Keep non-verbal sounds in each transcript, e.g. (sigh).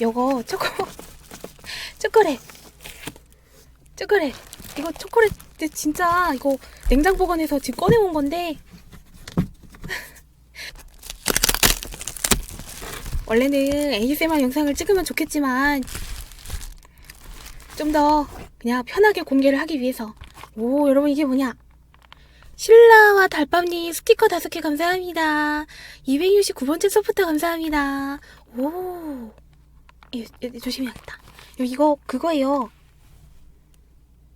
요거 초코 (laughs) 초콜릿. 초콜릿. 이거 초콜릿 진짜 이거 냉장 보관해서 지금 꺼내온 건데. (laughs) 원래는 ASMR 영상을 찍으면 좋겠지만 좀 더 그냥 편하게 공개를 하기 위해서. 오 여러분 이게 뭐냐? 신라와 달밤님 스티커 다섯 개 감사합니다. 269번째 소프트 감사합니다. 오 조심해야겠다 요, 이거 그거예요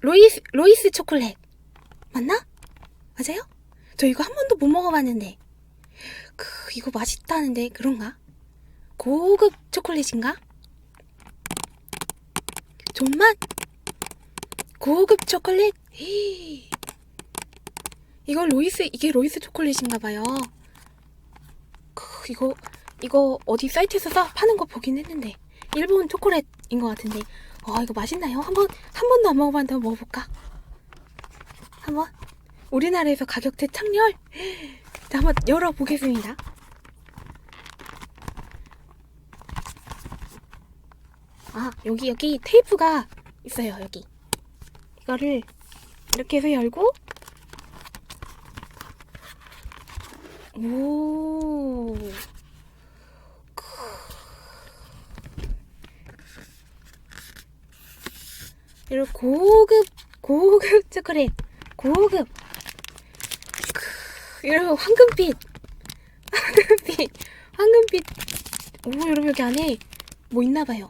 로이스 로이스 초콜릿 맞나? 맞아요? 저 이거 한 번도 못 먹어봤는데 그 이거 맛있다는데 그런가? 고급 초콜릿인가? 존맛? 고급 초콜릿? 헤이. 이거 로이스 이게 로이스 초콜릿인가 봐요. 크, 이거 이거 어디 사이트에서 사, 파는 거 보긴 했는데 일본 초콜릿인 것 같은데 아 이거 맛있나요? 한번 한 번도 안 먹어봤는데 한번 먹어볼까? 한번 우리나라에서 가격 대 창렬 자 한번 열어보겠습니다. 아 여기 여기 테이프가 있어요 여기 이거를 이렇게 해서 열고 오 이런 고급 고급 초콜릿 고급. 크, 이런 황금빛 (laughs) 황금빛 황금빛. 오 여러분 여기 안에 뭐 있나봐요.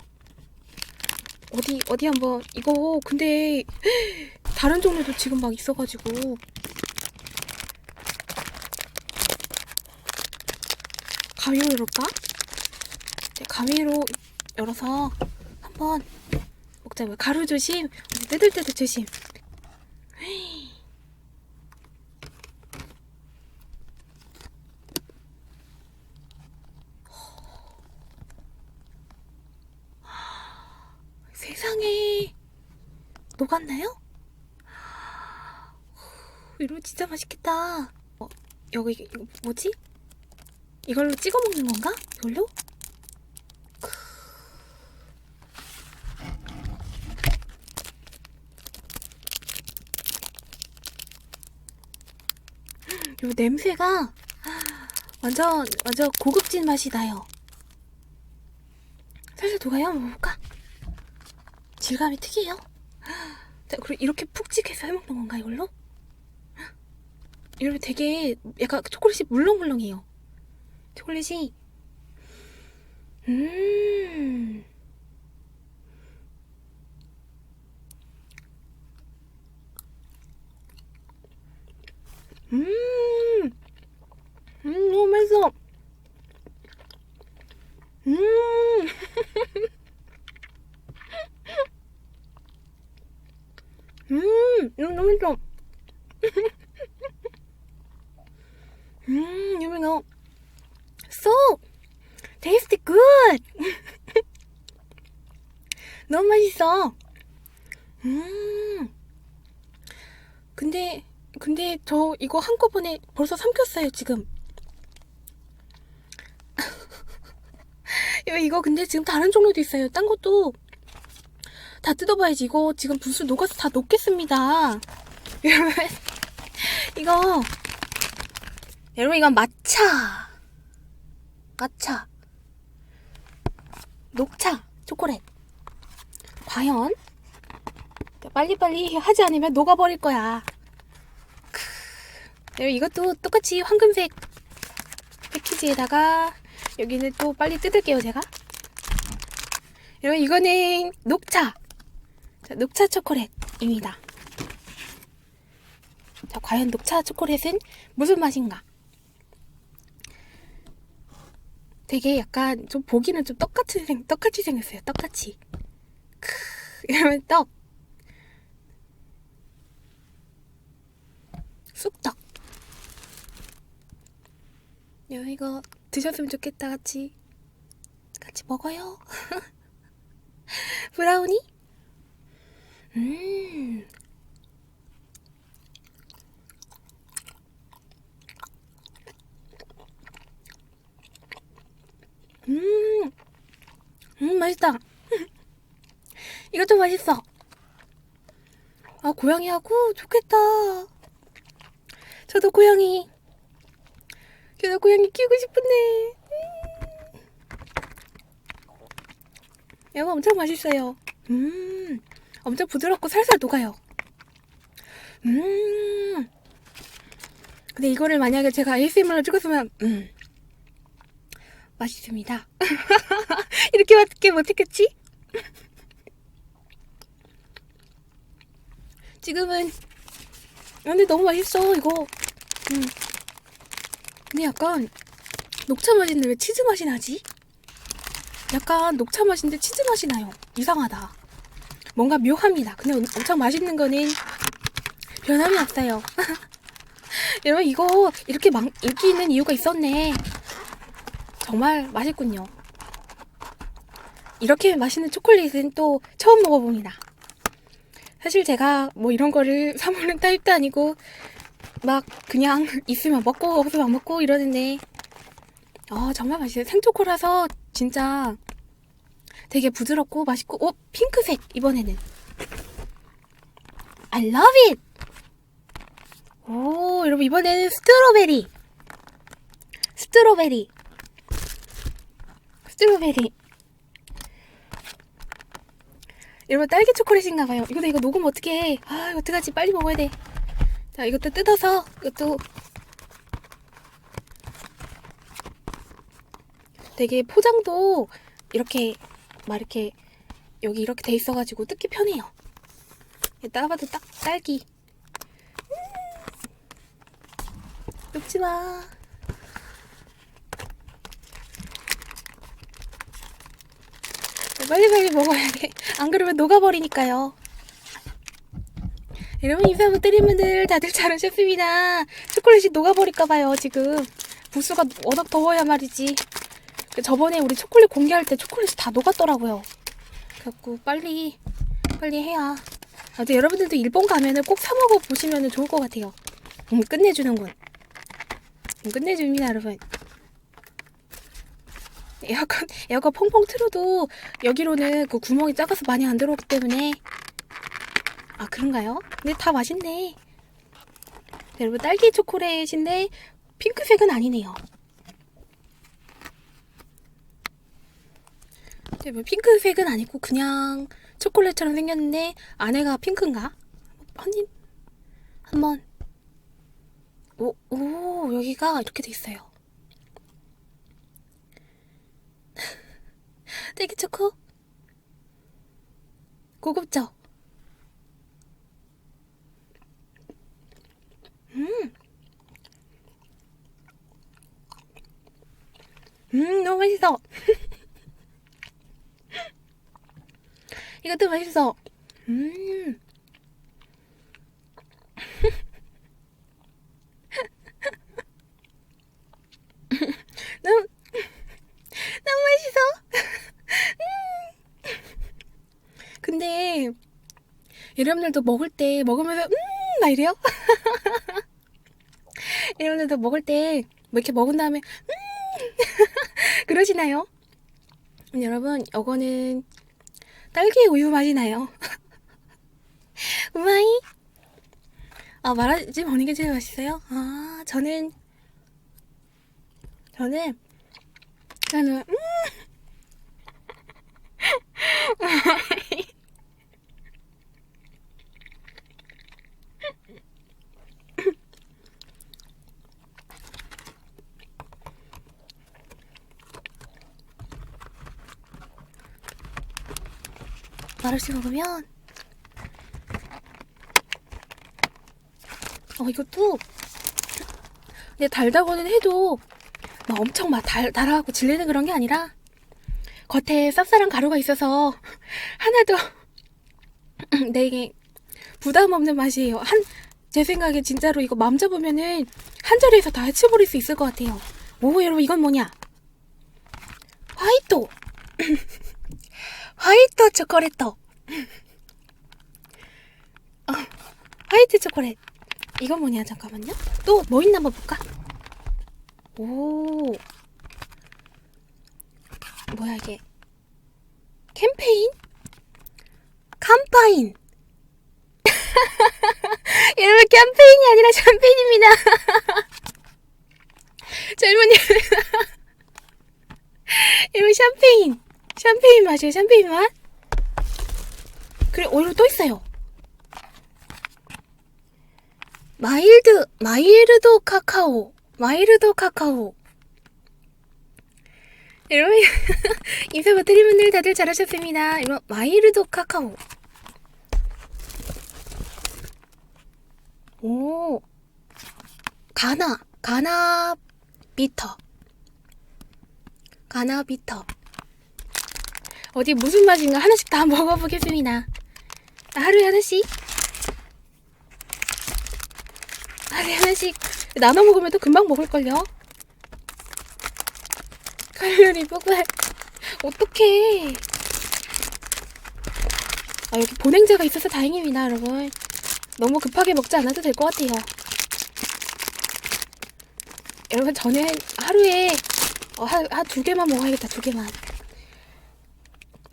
어디 어디 한번 이거 근데 (gasps) 다른 종류도 지금 막 있어가지고. 가위로 열을까? 네, 가위로 열어서 한번 먹자고요. 가루 조심. 때도 조심. (gasps) 세상에 녹았나요? (gasps) 이러면 진짜 맛있겠다. 어, 여기 이거 뭐지? 이걸로 찍어 먹는 건가? 이걸로? 요 냄새가 완전 완전 고급진 맛이 나요. 살살 녹아요. 먹어볼까? 질감이 특이해요. 자, 그리고 이렇게 푹 찍혀서 해먹는 건가 이걸로? 이러면 되게 약간 초콜릿이 물렁물렁해요. 초콜릿이 음. 음. 음, 너무 맛있어. 음. 음, 이거 너무 맛있어. 음, 이거 너무 so tasty good. 너무 맛있어. 음. 근데 근데 저 이거 한꺼번에 벌써 삼켰어요 지금. (laughs) 이거- 근데 지금 다른 종류도 있어요. 딴 것도 다 뜯어봐야지. 이거 지금 분수 녹아서 다 녹겠습니다. 여러분 (laughs) 이거 여러분 이건 마차 마차 녹차 초콜릿 과연 빨리빨리 하지 않으면 녹아버릴 거야 크. 여러분 이것도 똑같이 황금색 패키지에다가 여기는 또 빨리 뜯을게요 제가 여러분 이거는 녹차 자, 녹차 초콜릿입니다 자 과연 녹차 초콜릿은 무슨 맛인가 되게 약간 좀 보기는 좀 떡같이 생 떡같이 생겼어요. 떡같이. 크 이러면 떡. 쑥떡. 야 이거 드셨으면 좋겠다 같이. 같이 먹어요. (laughs) 브라우니? 음. 음. 음, 맛있다. (laughs) 이것도 맛있어. 아, 고양이하고 좋겠다. 저도 고양이. 저도 고양이 키우고 싶은데. 음. 이거 엄청 맛있어요. 음, 엄청 부드럽고 살살 녹아요. 음. 근데 이거를 만약에 제가 ASMR로 찍었으면, 음. 맛있습니다. (laughs) 이렇게 맛있게 못했겠지? 지금은 근데 너무 맛있어 이거 음. 근데 약간 녹차 맛인데 왜 치즈 맛이 나지? 약간 녹차 맛인데 치즈 맛이 나요. 이상하다. 뭔가 묘합니다. 근데 엄청 맛있는 거는 변함이 없어요. (laughs) 여러분 이거 이렇게 막 인기 있는 이유가 있었네. 정말 맛있군요. 이렇게 맛있는 초콜릿은 또 처음 먹어봅니다. 사실 제가 뭐 이런 거를 (laughs) 사먹는 타입도 아니고 막 그냥 (laughs) 있으면 먹고 없으면 안 먹고 이러는데 아 정말 맛있어요 생초코라서 진짜 되게 부드럽고 맛있고 오 핑크색 이번에는 I love it 오 여러분 이번에는 스트로베리 스트로베리 스트로베리 여러분 딸기 초콜릿인가봐요. 이거 이거 녹으면 어떡해. 아 이거 어떡하지. 빨리 먹어야 돼. 자 이것도 뜯어서 이것도 되게 포장도 이렇게 막 이렇게 여기 이렇게 돼 있어가지고 뜯기 편해요. 따봐도 딱 딸기. 음, 녹지 마. 빨리빨리 먹어야 돼. 안 그러면 녹아버리니까요. 여러분 인사 못 드린 분들 다들 잘 오셨습니다. 초콜릿이 녹아버릴까봐요 지금. 부스가 워낙 더워야 말이지. 그 저번에 우리 초콜릿 공개할 때 초콜릿이 다 녹았더라고요. 그래갖고 빨리 빨리 해야. 아, 근데 여러분들도 일본 가면은 꼭 사 먹어 보시면 좋을 것 같아요. 음, 끝내주는군. 음, 끝내줍니다 여러분. 에어컨 에어컨 펑펑 틀어도 여기로는 그 구멍이 작아서 많이 안 들어오기 때문에 아 그런가요? 근데 다 맛있네. 여러분 딸기 초콜릿인데 핑크색은 아니네요. 근데 뭐 핑크색은 아니고 그냥 초콜릿처럼 생겼는데 안에가 핑크인가? 한입 한번 오, 오 여기가 이렇게 돼 있어요. (laughs) 딸기 초코? 고급져? 음. 음, 너무 맛있어. (laughs) 이것도 맛있어. 음. (laughs) 너무, 너무 맛있어. (laughs) 근데 여러분들도 먹을 때 먹으면서 음 막 이래요? 여러분들도 먹을 때 뭐 이렇게 먹은 다음에 음 (laughs) 그러시나요? 여러분 이거는 딸기 우유 맛이 나요. (laughs) 우마이 아 말하지 않는 게 제일 맛있어요? 아 저는 저는 저는 음 (laughs) 말없이 먹으면 어 이것도 근데 달다고는 해도 막 엄청 막 달, 달하고 질리는 그런 게 아니라 겉에 쌉쌀한 가루가 있어서 하나도 (clears throat) 되게 부담 없는 맛이에요. 한 제 생각에 진짜로 이거 맘 잡으면은 한 자리에서 다 해치버릴 수 있을 것 같아요. 오 여러분 이건 뭐냐? 화이토 (clears throat) 화이트 초콜릿 어, 화이트 초콜릿 이건 뭐냐 잠깐만요. 또 뭐 있나 한번 볼까? 오 뭐야 이게 캠페인? 캄파인. (laughs) 여러분, 캠페인이 아니라 샴페인입니다. (laughs) 젊은이. (laughs) 여러분, 샴페인. 샴페인 맛이에요, 샴페인 맛. 그래, 오히려 또 있어요. 마일드, 마일드 카카오. 마일드 카카오. 여러분, (laughs) 인사 못드린 분들 다들 잘하셨습니다. 이거 마일드 카카오. 오, 가나, 가나 비터. 가나 비터. 어디 무슨 맛인가 하나씩 다 (laughs) 먹어보겠습니다. 하루에 하나씩. 하루에 하나씩 나눠 먹으면 또 금방 먹을걸요? 칼로리 폭발. 어떡해. 아, 여기 보냉자가 있어서 다행입니다, 여러분. 너무 급하게 먹지 않아도 될 것 같아요. 여러분, 저는 하루에 어, 한, 한두 개만 먹어야겠다, 두 개만.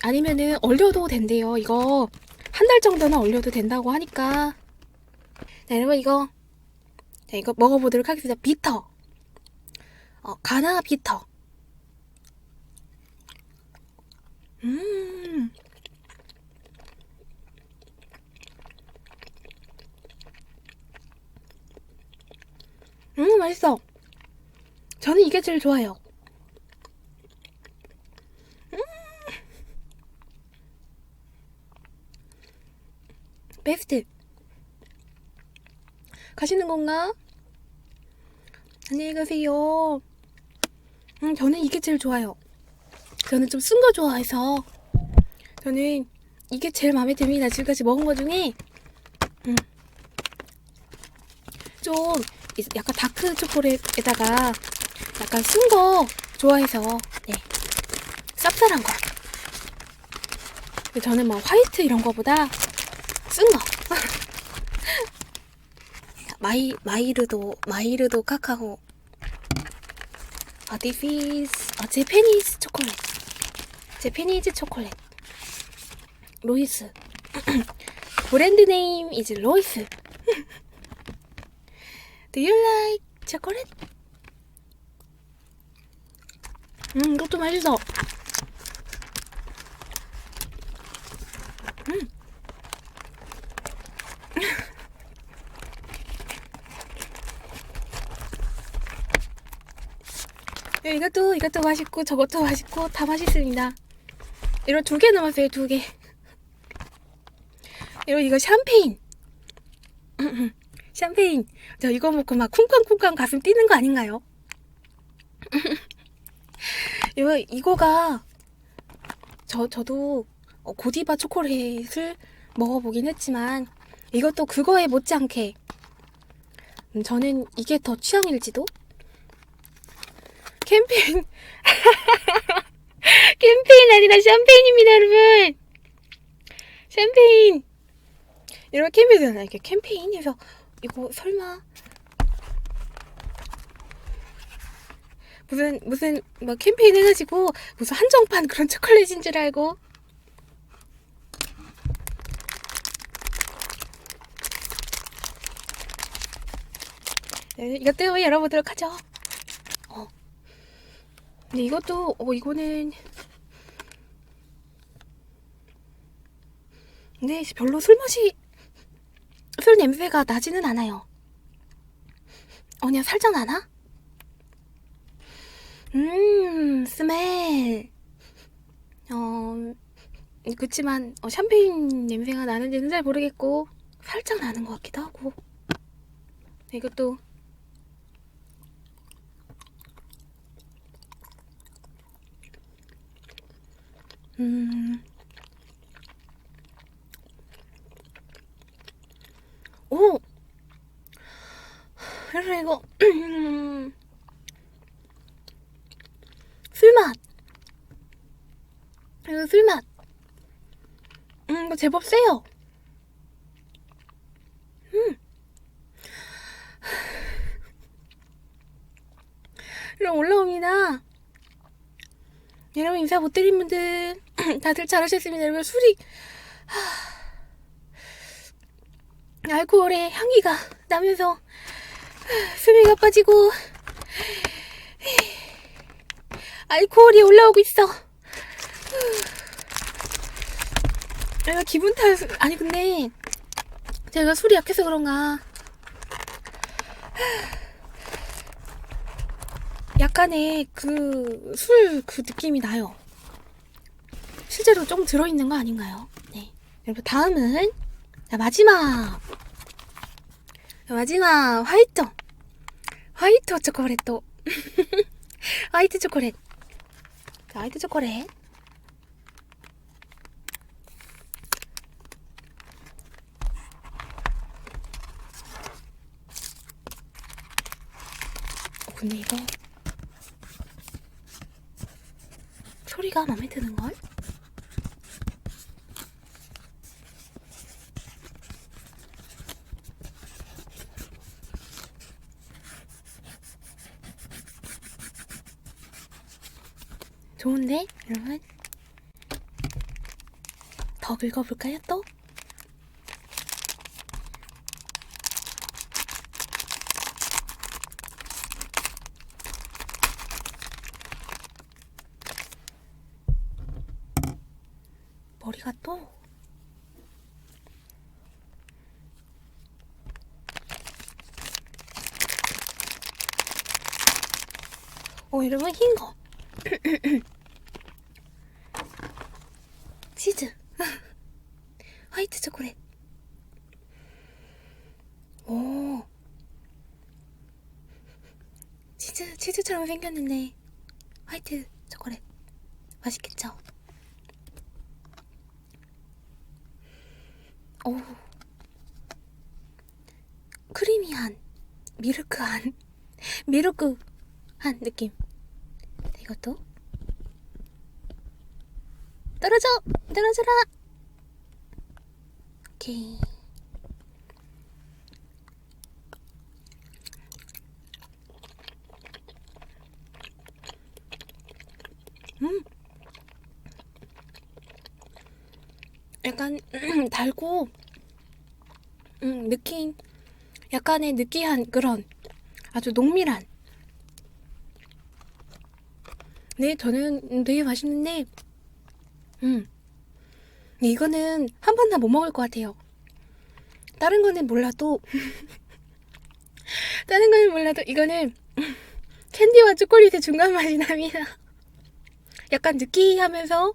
아니면은 얼려도 된대요. 이거 한 달 정도는 얼려도 된다고 하니까. 자, 여러분, 이거. 자, 이거 먹어보도록 하겠습니다. 비터. 어, 가나 비터. 음. 음, 맛있어. 저는 이게 제일 좋아요. 음. 베스트. 가시는 건가? 안녕히 가세요. 음, 저는 이게 제일 좋아요. 저는 좀 쓴 거 좋아해서 저는 이게 제일 마음에 듭니다. 지금까지 먹은 거 중에 음, 좀 이- 약간 다크 초콜릿에다가 약간 쓴 거 좋아해서 네 쌉쌀한 거. 저는 뭐 화이트 이런 거보다 쓴 거. (laughs) 마이 마이르도 마이르도 카카오. 아, is 아, 제페니스 초콜릿. 제페니즈 초콜릿. 로이스. (clears throat) 브랜드 네임 is 로이스. (laughs) Do you like chocolate? 음, 이것도 맛있어. 음. 네, 이것도 이것도 맛있고 저것도 맛있고 다 맛있습니다. 이런 두 개 남았어요, 두 개. 이거 이거 샴페인. (laughs) 샴페인. 저 이거 먹고 막 쿵쾅쿵쾅 가슴 뛰는 거 아닌가요? (laughs) 이거 이거가 저 저도 어, 고디바 초콜릿을 먹어보긴 했지만 이것도 그거에 못지않게 음, 저는 이게 더 취향일지도. 캠페인 (laughs) 캠페인 아니라 샴페인입니다, 여러분. 샴페인. 여러분 캠페인이잖아. 이렇게 캠페인에서 이거 설마 무슨 무슨 뭐 캠페인 해가지고 무슨 한정판 그런 초콜릿인 줄 알고 네, 이것 때문에 열어보도록 하죠. 어. 근데 이것도 어 이거는 근데 별로 술 맛이 술 냄새가 나지는 않아요. 어, 그냥 살짝 나나? 음, 스멜. 어, 그치만, 어, 샴페인 냄새가 나는지는 잘 모르겠고, 살짝 나는 것 같기도 하고. 이것도, 음, 오! 그래서 이거, (clears throat) 술맛! 이거 술맛! 음, 이거 제법 세요. 음. (sighs) 그럼 올라옵니다. 여러분 인사 못 드린 분들 (laughs) 다들 잘하셨습니다. 여러분 술이 하... 알코올의 향기가 나면서 하, 수미가 빠지고 알코올이 올라오고 있어. 내가 기분 탓 아니 근데 제가 술이 약해서 그런가 약간의 그 술그 느낌이 나요. 실제로 좀 들어있는 거 아닌가요? 네. 여러분 다음은 자, 마지막 자, 마지막 화이트 화이트 초콜릿 또 (laughs) 화이트 초콜릿 자, 화이트 초콜릿 어, 근데 이거 소리가 마음에 드는 걸? 좋은데 여러분 더 긁어볼까요 또? 머리가 또 어, 여러분 흰 거. (clears throat) 치즈. 화이트 초콜릿. 오. 치즈 치즈처럼 생겼는데 화이트 초콜릿. 맛있겠죠? 오. 크리미한 미르크한 (laughs) 미르크한 느낌. 이것도. 떨어져! 떨어져라! 오케이. 음. 약간 달고 음, 느낌 약간의 느끼한 그런 아주 농밀한 네 저는 되게 맛있는데 음 이거는 한 번 다 못 먹을 것 같아요 다른 거는 몰라도 (laughs) 다른 거는 몰라도 이거는 캔디와 초콜릿의 중간 맛이 납니다 약간 느끼하면서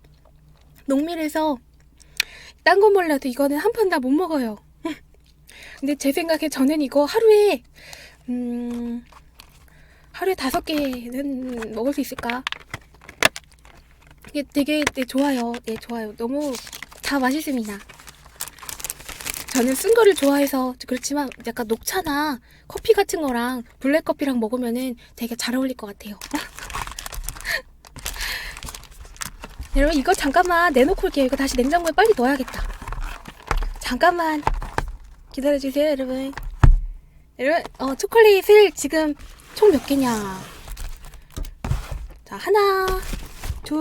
농밀해서 딴 건 몰라도 이거는 한 판 다 못 먹어요. (laughs) 근데 제 생각에 저는 이거 하루에 음 하루에 다섯 개는 먹을 수 있을까? 이게 되게 네, 좋아요. 네 좋아요. 너무 다 맛있습니다. 저는 쓴 거를 좋아해서 그렇지만 약간 녹차나 커피 같은 거랑 블랙 커피랑 먹으면은 되게 잘 어울릴 것 같아요. (laughs) 여러분 이거 잠깐만 내놓고 올게요. 이거 다시 냉장고에 빨리 넣어야겠다. 잠깐만 기다려주세요 여러분. 여러분 어, 초콜릿을 지금 총 몇 개냐. 자 하나 둘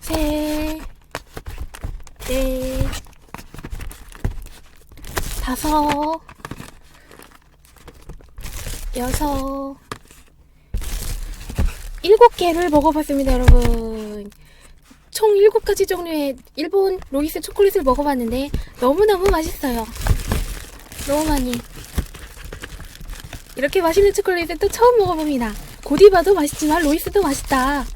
셋, 넷, 다섯, 여섯, 일곱 개를 먹어봤습니다, 여러분. 총 일곱 가지 종류의 일본 로이스 초콜릿을 먹어봤는데 너무너무 맛있어요. 너무 많이. 이렇게 맛있는 초콜릿을 또 처음 먹어봅니다. 고디바도 맛있지만 로이스도 맛있다.